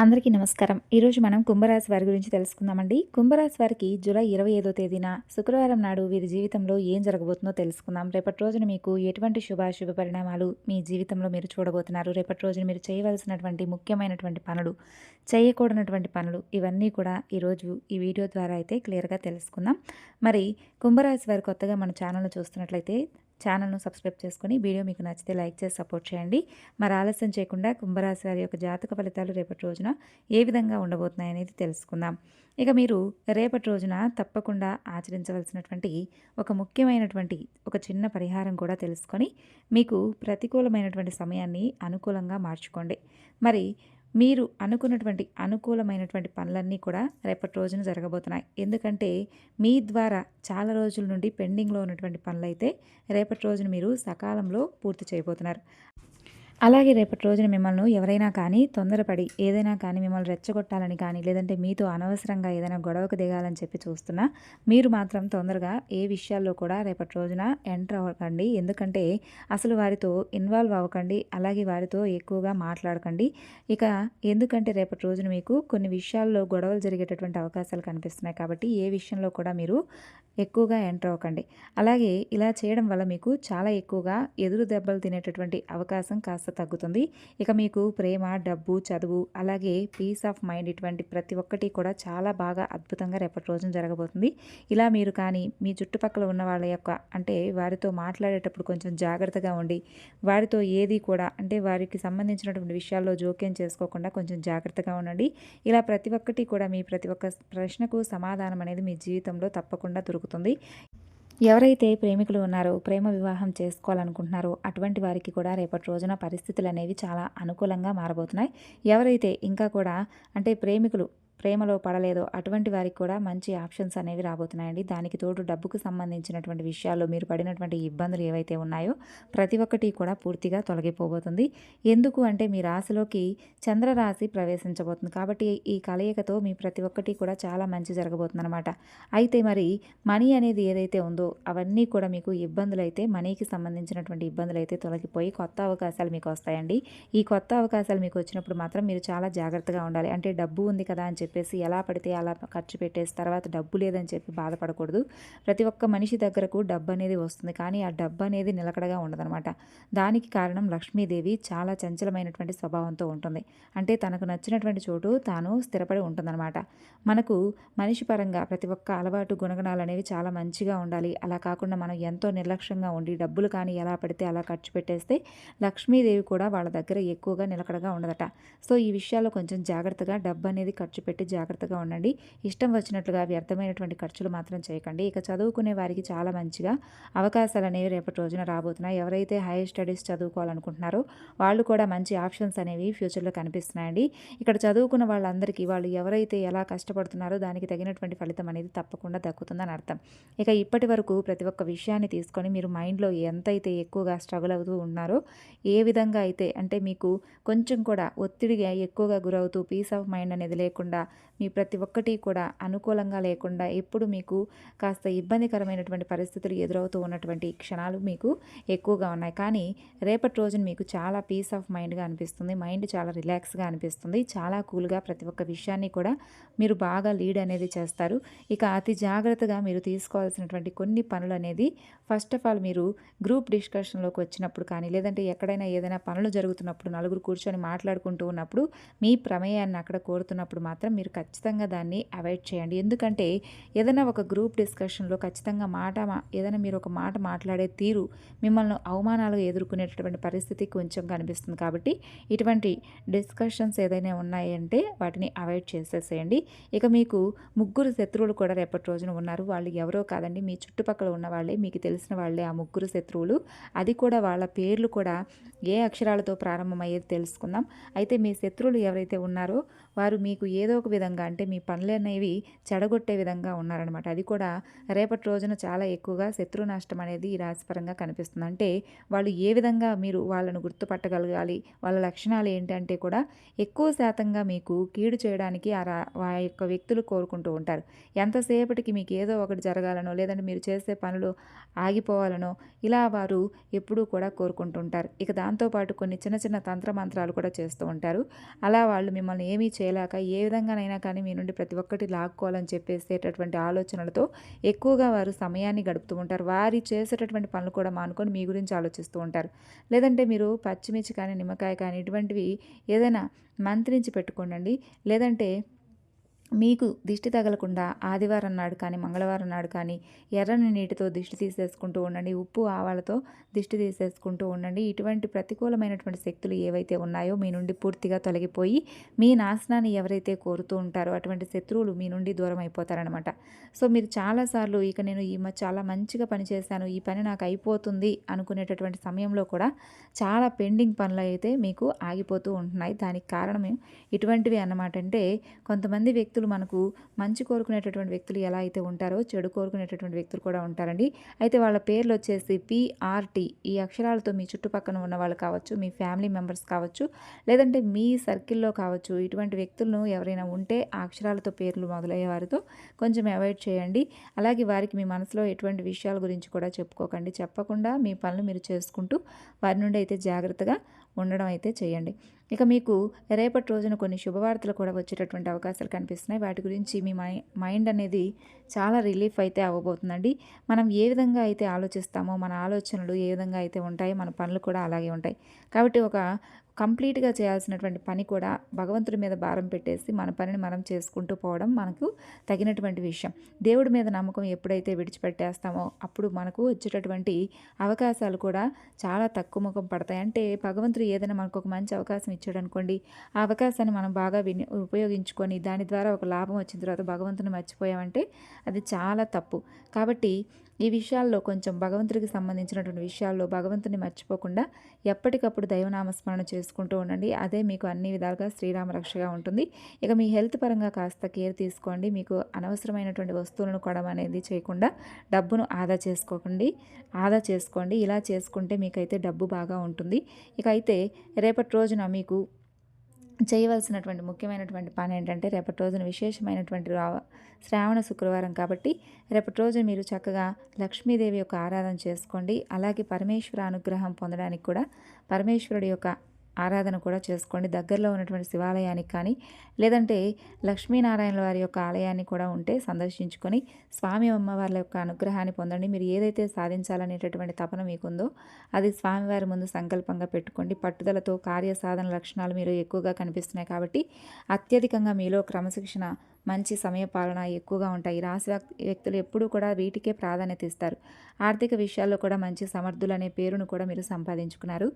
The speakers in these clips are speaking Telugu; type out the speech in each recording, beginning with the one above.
అందరికీ నమస్కారం. ఈరోజు మనం కుంభరాశి వారి గురించి తెలుసుకుందామండి. కుంభరాశి వారికి జూలై ఇరవై ఐదో తేదీన శుక్రవారం నాడు వీరి జీవితంలో ఏం జరగబోతుందో తెలుసుకుందాం. రేపటి రోజున మీకు ఎటువంటి శుభాశుభ పరిణామాలు మీ జీవితంలో మీరు చూడబోతున్నారు? రేపటి రోజున మీరు చేయవలసినటువంటి ముఖ్యమైనటువంటి పనులు చేయకూడనటువంటి పనులు ఇవన్నీ కూడా ఈరోజు ఈ వీడియో ద్వారా అయితే క్లియర్గా తెలుసుకుందాం. మరి కుంభరాశి వారి కొత్తగా మన ఛానల్ను చూస్తున్నట్లయితే ఛానల్ను సబ్స్క్రైబ్ చేసుకొని వీడియో మీకు నచ్చితే లైక్ చేసి సపోర్ట్ చేయండి. మరి ఆలస్యం చేయకుండా కుంభరాశి వారి యొక్క జాతక ఫలితాలు రేపటి రోజున ఏ విధంగా ఉండబోతున్నాయి అనేది తెలుసుకుందాం. ఇక మీరు రేపటి రోజున తప్పకుండా ఆచరించవలసినటువంటి ఒక ముఖ్యమైనటువంటి ఒక చిన్న పరిహారం కూడా తెలుసుకొని మీకు ప్రతికూలమైనటువంటి సమయాన్ని అనుకూలంగా మార్చుకోండి. మరి మీరు అనుకున్నటువంటి అనుకూలమైనటువంటి పనులన్నీ కూడా రేపటి రోజున జరగబోతున్నాయి. ఎందుకంటే మీ ద్వారా చాలా రోజుల నుండి పెండింగ్లో ఉన్నటువంటి పనులైతే రేపటి రోజున మీరు సకాలంలో పూర్తి చేయబోతున్నారు. అలాగే రేపటి రోజున మిమ్మల్ని ఎవరైనా కానీ తొందరపడి ఏదైనా కానీ మిమ్మల్ని రెచ్చగొట్టాలని కానీ లేదంటే మీతో అనవసరంగా ఏదైనా గొడవకు దిగాలని చెప్పి చూస్తున్నా మీరు మాత్రం తొందరగా ఏ విషయాల్లో కూడా రేపటి రోజున ఎంటర్ అవ్వకండి. ఎందుకంటే అసలు వారితో ఇన్వాల్వ్ అవ్వకండి అలాగే వారితో ఎక్కువగా మాట్లాడకండి. ఇక ఎందుకంటే రేపటి రోజున మీకు కొన్ని విషయాల్లో గొడవలు జరిగేటటువంటి అవకాశాలు కనిపిస్తున్నాయి కాబట్టి ఏ విషయంలో కూడా మీరు ఎక్కువగా ఎంటర్ అవ్వకండి. అలాగే ఇలా చేయడం వల్ల మీకు చాలా ఎక్కువగా ఎదురు దెబ్బలు తినేటటువంటి అవకాశం కాస్త తగ్గుతుంది. ఇక మీకు ప్రేమ డబ్బు చదువు అలాగే పీస్ ఆఫ్ మైండ్ ఇటువంటి ప్రతి ఒక్కటి కూడా చాలా బాగా అద్భుతంగా రేపటి రోజున జరగబోతుంది. ఇలా మీరు కానీ మీ చుట్టుపక్కల ఉన్న వాళ్ళ యొక్క అంటే వారితో మాట్లాడేటప్పుడు కొంచెం జాగ్రత్తగా ఉండి వారితో ఏది కూడా అంటే వారికి సంబంధించినటువంటి విషయాల్లో జోక్యం చేసుకోకుండా కొంచెం జాగ్రత్తగా ఉండండి. ఇలా ప్రతి ఒక్కటి కూడా మీ ప్రతి ఒక్క ప్రశ్నకు సమాధానం అనేది మీ జీవితంలో తప్పకుండా దొరుకుతుంది. ఎవరైతే ప్రేమికులు ఉన్నారో ప్రేమ వివాహం చేసుకోవాలనుకుంటున్నారో అటువంటి వారికి కూడా రేపటి రోజున పరిస్థితులు అనేవి చాలా అనుకూలంగా మారబోతున్నాయి. ఎవరైతే ఇంకా కూడా అంటే ప్రేమికులు ప్రేమలో పడలేదో అటువంటి వారికి కూడా మంచి ఆప్షన్స్ అనేవి రాబోతున్నాయండి. దానికి తోడు డబ్బుకు సంబంధించినటువంటి విషయాల్లో మీరు పడినటువంటి ఇబ్బందులు ఏవైతే ఉన్నాయో ప్రతి ఒక్కటి కూడా పూర్తిగా తొలగిపోబోతుంది. ఎందుకు అంటే మీ రాశిలోకి చంద్రరాశి ప్రవేశించబోతుంది. కాబట్టి ఈ కలయికతో మీ ప్రతి ఒక్కటి కూడా చాలా మంచి జరగబోతుంది అనమాట అయితే మరి మనీ అనేది ఏదైతే ఉందో అవన్నీ కూడా మీకు ఇబ్బందులు అయితే మనీకి సంబంధించినటువంటి ఇబ్బందులు అయితే తొలగిపోయి కొత్త అవకాశాలు మీకు వస్తాయండి. ఈ కొత్త అవకాశాలు మీకు వచ్చినప్పుడు మాత్రం మీరు చాలా జాగ్రత్తగా ఉండాలి. అంటే డబ్బు ఉంది కదా అని చెప్పేసి ఎలా పడితే అలా ఖర్చు పెట్టేసి తర్వాత డబ్బు లేదని చెప్పి బాధపడకూడదు. ప్రతి ఒక్క మనిషి దగ్గరకు డబ్బు అనేది వస్తుంది. కానీ ఆ డబ్బు అనేది నిలకడగా ఉండదనమాట దానికి కారణం లక్ష్మీదేవి చాలా చంచలమైనటువంటి స్వభావంతో ఉంటుంది. అంటే తనకు నచ్చినటువంటి చోటు తాను స్థిరపడి ఉంటుందన్నమాట. మనకు మనిషి పరంగా ప్రతి ఒక్క అలవాటు గుణగణాలు అనేవి చాలా మంచిగా ఉండాలి. అలా కాకుండా మనం ఎంతో నిర్లక్ష్యంగా ఉండి డబ్బులు కానీ ఎలా పడితే అలా ఖర్చు పెట్టేస్తే లక్ష్మీదేవి కూడా వాళ్ళ దగ్గర ఎక్కువగా నిలకడగా ఉండదట. సో ఈ విషయాల్లో కొంచెం జాగ్రత్తగా డబ్బు అనేది ఖర్చు పెట్టి జాగ్రత్తగా ఉండండి. ఇష్టం వచ్చినట్లుగా వ్యర్థమైనటువంటి ఖర్చులు మాత్రం చేయకండి. ఇక చదువుకునే వారికి చాలా మంచిగా అవకాశాలు అనేవి రేపటి రోజున రాబోతున్నాయి. ఎవరైతే హైయర్ స్టడీస్ చదువుకోవాలనుకుంటున్నారో వాళ్ళు కూడా మంచి ఆప్షన్స్ అనేవి ఫ్యూచర్లో కనిపిస్తున్నాయండి. ఇక్కడ చదువుకున్న వాళ్ళందరికీ వాళ్ళు ఎవరైతే ఎలా కష్టపడుతున్నారో దానికి తగినటువంటి ఫలితం అనేది తప్పకుండా దక్కుతుందని అర్థం. ఇక ఇప్పటి వరకు ప్రతి ఒక్క విషయాన్ని తీసుకొని మీరు మైండ్లో ఎంతైతే ఎక్కువగా స్ట్రగుల్ అవుతూ ఉన్నారో ఏ విధంగా అయితే అంటే మీకు కొంచెం కూడా ఒత్తిడిగా ఎక్కువగా గురవుతూ పీస్ ఆఫ్ మైండ్ అనేది లేకుండా మీ ప్రతి ఒక్కటి కూడా అనుకూలంగా లేకుండా ఎప్పుడు మీకు కాస్త ఇబ్బందికరమైనటువంటి పరిస్థితులు ఎదురవుతూ ఉన్నటువంటి క్షణాలు మీకు ఎక్కువగా ఉన్నాయి. కానీ రేపటి రోజున మీకు చాలా పీస్ ఆఫ్ మైండ్గా అనిపిస్తుంది. మైండ్ చాలా రిలాక్స్గా అనిపిస్తుంది. చాలా కూల్గా ప్రతి ఒక్క విషయాన్ని కూడా మీరు బాగా లీడ్ అనేది చేస్తారు. ఇక అతి జాగ్రత్తగా మీరు తీసుకోవాల్సినటువంటి కొన్ని పనులు అనేది ఫస్ట్ ఆఫ్ ఆల్ మీరు గ్రూప్ డిస్కషన్లోకి వచ్చినప్పుడు కానీ లేదంటే ఎక్కడైనా ఏదైనా పనులు జరుగుతున్నప్పుడు నలుగురు కూర్చొని మాట్లాడుకుంటూ ఉన్నప్పుడు మీ ప్రమేయాన్ని అక్కడ కోరుతున్నప్పుడు మాత్రం మీరు ఖచ్చితంగా దాన్ని అవాయిడ్ చేయండి. ఎందుకంటే ఏదైనా ఒక గ్రూప్ డిస్కషన్లో ఖచ్చితంగా మాట ఏదైనా మీరు ఒక మాట మాట్లాడే తీరు మిమ్మల్ని అవమానాలు ఎదుర్కొనేటటువంటి పరిస్థితి కొంచెం కనిపిస్తుంది. కాబట్టి ఇటువంటి డిస్కషన్స్ ఏదైనా ఉన్నాయంటే వాటిని అవాయిడ్ చేసేసేయండి. ఇక మీకు ముగ్గురు శత్రువులు కూడా రేపటి రోజున ఉన్నారు. వాళ్ళు ఎవరో కాదండి. మీ చుట్టుపక్కల ఉన్న వాళ్ళే. మీకు తెలిసిన వాళ్ళే ఆ ముగ్గురు శత్రువులు. అది కూడా వాళ్ళ పేర్లు కూడా ఏ అక్షరాలతో ప్రారంభమయ్యేది తెలుసుకుందాం. అయితే మీ శత్రువులు ఎవరైతే ఉన్నారో వారు మీకు ఏదో ఒక విధంగా అంటే మీ పనులనేవి చెడగొట్టే విధంగా ఉన్నారనమాట అది కూడా రేపటి రోజున చాలా ఎక్కువగా శత్రు నష్టం అనేది ఈ రాశిపరంగా కనిపిస్తుంది. అంటే వాళ్ళు ఏ విధంగా మీరు వాళ్ళను గుర్తుపట్టగలగాలి వాళ్ళ లక్షణాలు ఏంటంటే కూడా ఎక్కువ శాతంగా మీకు కీడు చేయడానికి ఆ రా ఆ యొక్క వ్యక్తులు కోరుకుంటూ ఉంటారు. ఎంతసేపటికి మీకు ఏదో ఒకటి జరగాలనో లేదంటే మీరు చేసే పనులు ఆగిపోవాలనో ఇలా వారు ఎప్పుడూ కూడా కోరుకుంటుంటారు ఇక దాంతోపాటు కొన్ని చిన్న చిన్న తంత్ర మంత్రాలు కూడా చేస్తూ ఉంటారు. అలా వాళ్ళు మిమ్మల్ని ఏమీ చేయలేక ఏ విధంగానైనా కానీ మీ నుండి ప్రతి ఒక్కటి లాక్కోవాలని చెప్పేసేటటువంటి ఆలోచనలతో ఎక్కువగా వారు సమయాన్ని గడుపుతూ ఉంటారు. వారి చేసేటటువంటి పనులు కూడా మానుకొని మీ గురించి ఆలోచిస్తూ ఉంటారు. లేదంటే మీరు పచ్చిమిర్చి కానీ నిమ్మకాయ కానీ ఇటువంటివి ఏదైనా మంత్రించి పెట్టుకోండి లేదంటే మీకు దిష్టి తగలకుండా ఆదివారం నాడు కానీ మంగళవారం నాడు కానీ ఎర్రని నీటితో దిష్టి తీసేసుకుంటూ ఉండండి. ఉప్పు ఆవాలతో దిష్టి తీసేసుకుంటూ ఉండండి. ఇటువంటి ప్రతికూలమైనటువంటి శక్తులు ఏవైతే ఉన్నాయో మీ నుండి పూర్తిగా తొలగిపోయి మీ నాశనాన్ని ఎవరైతే కోరుతూ ఉంటారో అటువంటి శత్రువులు మీ నుండి దూరం అయిపోతారనమాట సో మీరు చాలాసార్లు ఇక నేను ఈ చాలా మంచిగా పని చేశాను ఈ పని నాకు అయిపోతుంది అనుకునేటటువంటి సమయంలో కూడా చాలా పెండింగ్ పనులు అయితే మీకు ఆగిపోతూ ఉంటున్నాయి. దానికి కారణం ఇటువంటివి అన్నమాట అంటే కొంతమంది వ్యక్తి వ్యక్తులు మనకు మంచి కోరుకునేటటువంటి వ్యక్తులు ఎలా అయితే ఉంటారో చెడు కోరుకునేటటువంటి వ్యక్తులు కూడా ఉంటారండి. అయితే వాళ్ళ పేర్లు వచ్చేసి పిఆర్టీ. ఈ అక్షరాలతో మీ చుట్టుపక్కన ఉన్న వాళ్ళు కావచ్చు మీ ఫ్యామిలీ మెంబర్స్ కావచ్చు లేదంటే మీ సర్కిల్లో కావచ్చు ఇటువంటి వ్యక్తులను ఎవరైనా ఉంటే ఆ అక్షరాలతో పేర్లు మొదలయ్యే వారితో కొంచెం అవాయిడ్ చేయండి. అలాగే వారికి మీ మనసులో ఎటువంటి విషయాల గురించి కూడా చెప్పుకోకండి. చెప్పకుండా మీ పనులు మీరు చేసుకుంటూ వారి నుండి అయితే జాగ్రత్తగా ఉండడం అయితే చేయండి. ఇక మీకు రేపటి రోజున కొన్ని శుభవార్తలు కూడా వచ్చేటటువంటి అవకాశాలు కనిపిస్తున్నాయి. వాటి గురించి మీ మై మైండ్ అనేది చాలా రిలీఫ్ అయితే అవ్వబోతుందండి. మనం ఏ విధంగా అయితే ఆలోచిస్తామో మన ఆలోచనలు ఏ విధంగా అయితే ఉంటాయో మన పనులు కూడా అలాగే ఉంటాయి. కాబట్టి ఒక కంప్లీట్గా చేయాల్సినటువంటి పని కూడా భగవంతుడి మీద భారం పెట్టేసి మన పనిని మనం చేసుకుంటూ పోవడం మనకు తగినటువంటి విషయం. దేవుడి మీద నమ్మకం ఎప్పుడైతే విడిచిపెట్టేస్తామో అప్పుడు మనకు వచ్చేటటువంటి అవకాశాలు కూడా చాలా తక్కువ ముఖం పడతాయి. అంటే భగవంతుడు ఏదైనా మనకు ఒక మంచి అవకాశం ఇచ్చాడు అనుకోండి ఆ అవకాశాన్ని మనం బాగా విని ఉపయోగించుకొని దాని ద్వారా ఒక లాభం వచ్చిన తర్వాత భగవంతుని మర్చిపోయామంటే అది చాలా తప్పు. కాబట్టి ఈ విషయాల్లో కొంచెం భగవంతుడికి సంబంధించినటువంటి విషయాల్లో భగవంతుని మర్చిపోకుండా ఎప్పటికప్పుడు దైవనామస్మరణ చేసుకుంటూ ఉండండి. అదే మీకు అన్ని విధాలుగా శ్రీరామ రక్షగా ఉంటుంది. ఇక మీ హెల్త్ పరంగా కాస్త కేర్ తీసుకోండి. మీకు అనవసరమైనటువంటి వస్తువులను కొనడం అనేది చేయకుండా డబ్బును ఆదా చేసుకోకండి. ఆదా చేసుకోండి. ఇలా చేసుకుంటే మీకైతే డబ్బు బాగా ఉంటుంది. ఇక అయితే రేపటి రోజున మీకు చేయవలసినటువంటి ముఖ్యమైనటువంటి పని ఏంటంటే రేపటి రోజున విశేషమైనటువంటి శ్రావణ శుక్రవారం కాబట్టి రేపటి రోజు మీరు చక్కగా లక్ష్మీదేవి యొక్క ఆరాధన చేసుకోండి. అలాగే పరమేశ్వర అనుగ్రహం పొందడానికి కూడా పరమేశ్వరుడి యొక్క ఆరాధన కూడా చేసుకోండి. దగ్గరలో ఉన్నటువంటి శివాలయానికి కానీ లేదంటే లక్ష్మీనారాయణ వారి యొక్క ఆలయాన్ని కూడా ఉంటే సందర్శించుకొని స్వామి అమ్మవారి యొక్క అనుగ్రహాన్ని పొందండి. మీరు ఏదైతే సాధించాలనేటటువంటి తపన మీకుందో అది స్వామివారి ముందు సంకల్పంగా పెట్టుకోండి. పట్టుదలతో కార్య సాధన లక్షణాలు మీరు ఎక్కువగా కనిపిస్తున్నాయి కాబట్టి అత్యధికంగా మీలో క్రమశిక్షణ మంచి సమయపాలన ఎక్కువగా ఉంటాయి. రాశి వ్యక్తులు ఎప్పుడూ కూడా వీటికే ప్రాధాన్యత ఇస్తారు. ఆర్థిక విషయాల్లో కూడా మంచి సమర్థులు అనే పేరును కూడా మీరు సంపాదించుకున్నారు.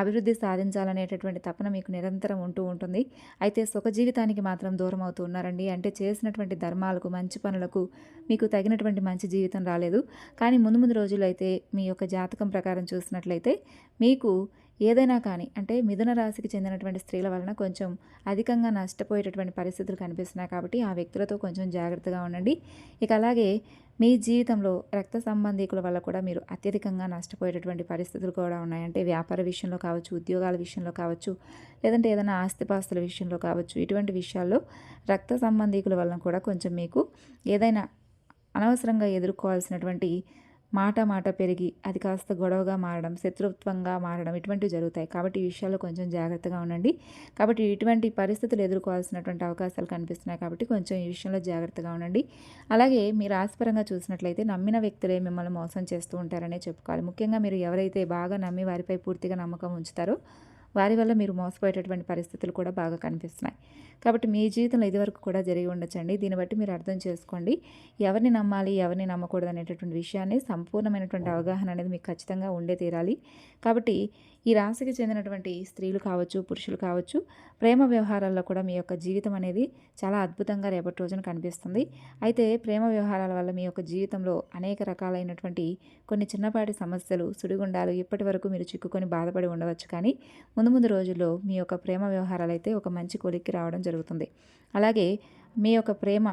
అభివృద్ధి సాధించాలనే అనేటటువంటి తపన మీకు నిరంతరం ఉంటూ ఉంటుంది. అయితే సుఖ జీవితానికి మాత్రం దూరం అవుతూ ఉన్నారండి. అంటే చేసినటువంటి ధర్మాలకు మంచి పనులకు మీకు తగినటువంటి మంచి జీవితం రాలేదు. కానీ ముందు ముందు రోజులు అయితే మీ యొక్క జాతకం ప్రకారం చూసినట్లయితే మీకు ఏదైనా కానీ అంటే మిథున రాశికి చెందినటువంటి స్త్రీల వలన కొంచెం అధికంగా నష్టపోయేటటువంటి పరిస్థితులు కనిపిస్తున్నాయి కాబట్టి ఆ వ్యక్తులతో కొంచెం జాగ్రత్తగా ఉండండి. ఇక అలాగే మీ జీవితంలో రక్త సంబంధికుల వల్ల కూడా మీరు అత్యధికంగా నష్టపోయేటటువంటి పరిస్థితులు కూడా ఉన్నాయి. అంటే వ్యాపార విషయంలో కావచ్చు ఉద్యోగాల విషయంలో కావచ్చు లేదంటే ఏదైనా ఆస్తిపాస్తుల విషయంలో కావచ్చు ఇటువంటి విషయాల్లో రక్త సంబంధికుల వలన కూడా కొంచెం మీకు ఏదైనా అనవసరంగా ఎదుర్కోవాల్సినటువంటి మాట మాట పెరిగి అది కాస్త గొడవగా మారడం శత్రుత్వంగా మారడం ఇటువంటివి జరుగుతాయి. కాబట్టి ఈ విషయాల్లో కొంచెం జాగ్రత్తగా ఉండండి. కాబట్టి ఇటువంటి పరిస్థితులు ఎదుర్కోవాల్సినటువంటి అవకాశాలు కనిపిస్తున్నాయి. కాబట్టి కొంచెం ఈ విషయంలో జాగ్రత్తగా ఉండండి. అలాగే మీరు ఆస్పరంగా చూసినట్లయితే నమ్మిన వ్యక్తులే మిమ్మల్ని మోసం చేస్తూ ఉంటారనే చెప్పుకోవాలి. ముఖ్యంగా మీరు ఎవరైతే బాగా నమ్మి వారిపై పూర్తిగా నమ్మకం ఉంచుతారో వారి వల్ల మీరు మోసపోయేటటువంటి పరిస్థితులు కూడా బాగా కనిపిస్తున్నాయి. కాబట్టి మీ జీవితంలో ఇదివరకు కూడా జరిగి ఉండొచ్చండి. దీన్ని బట్టి మీరు అర్థం చేసుకోండి. ఎవరిని నమ్మాలి ఎవరిని నమ్మకూడదు అనేటటువంటి విషయాన్ని సంపూర్ణమైనటువంటి అవగాహన అనేది మీకు ఖచ్చితంగా ఉండే తీరాలి. కాబట్టి ఈ రాశికి చెందినటువంటి స్త్రీలు కావచ్చు పురుషులు కావచ్చు ప్రేమ వ్యవహారాల్లో కూడా మీ యొక్క జీవితం అనేది చాలా అద్భుతంగా రేపటి రోజున కనిపిస్తుంది. అయితే ప్రేమ వ్యవహారాల వల్ల మీ యొక్క జీవితంలో అనేక రకాలైనటువంటి కొన్ని చిన్నపాటి సమస్యలు సుడిగుండాలు ఇప్పటి వరకు మీరు చిక్కుకొని బాధపడి ఉండవచ్చు. కానీ ముందు ముందు రోజుల్లో మీ యొక్క ప్రేమ వ్యవహారాలు అయితే ఒక మంచి కొలిక్కి రావడం జరుగుతుంది. అలాగే మీ యొక్క ప్రేమ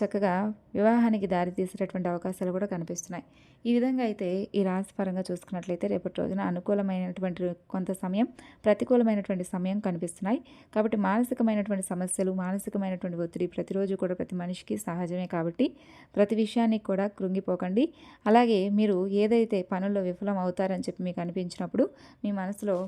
చక్కగా వివాహానికి దారి తీసేటటువంటి అవకాశాలు కూడా కనిపిస్తున్నాయి. ఈ విధంగా అయితే ఈ రాశి పరంగా చూసుకున్నట్లయితే రేపటి రోజున అనుకూలమైనటువంటి కొంత సమయం ప్రతికూలమైనటువంటి సమయం కనిపిస్తున్నాయి. కాబట్టి మానసికమైనటువంటి సమస్యలు మానసికమైనటువంటి ఒత్తిడి ప్రతిరోజు కూడా ప్రతి మనిషికి సహజమే కాబట్టి ప్రతి విషయానికి కూడా కృంగిపోకండి. అలాగే మీరు ఏదైతే పనుల్లో విఫలం అవుతారని చెప్పి మీకు అనిపించినప్పుడు మీ మనసులో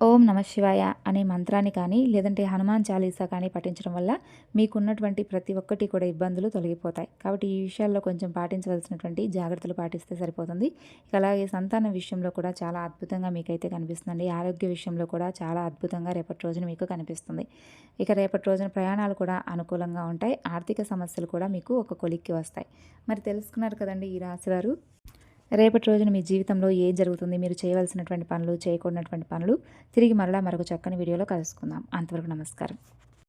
ఓం నమ శివాయ అనే మంత్రాన్ని కానీ లేదంటే హనుమాన్ చాలీసా కానీ పఠించడం వల్ల మీకున్నటువంటి ప్రతి ఒక్కటి కూడా ఇబ్బందులు తొలగిపోతాయి. కాబట్టి ఈ విషయాల్లో కొంచెం పాటించవలసినటువంటి జాగ్రత్తలు పాటిస్తే సరిపోతుంది. ఇక అలాగే సంతాన విషయంలో కూడా చాలా అద్భుతంగా మీకైతే కనిపిస్తుంది ఆరోగ్య విషయంలో కూడా చాలా అద్భుతంగా రేపటి రోజున మీకు కనిపిస్తుంది. ఇక రేపటి రోజున ప్రయాణాలు కూడా అనుకూలంగా ఉంటాయి. ఆర్థిక సమస్యలు కూడా మీకు ఒక కొలిక్కి వస్తాయి. మరి తెలుసుకున్నారు కదండి ఈ రాశివారు రేపటి రోజున మీ జీవితంలో ఏం జరుగుతుంది? మీరు చేయవలసినటువంటి పనులు చేయకూడనటువంటి పనులు. తిరిగి మరలా మరొక చక్కని వీడియోలో కలుసుకుందాం. అంతవరకు నమస్కారం.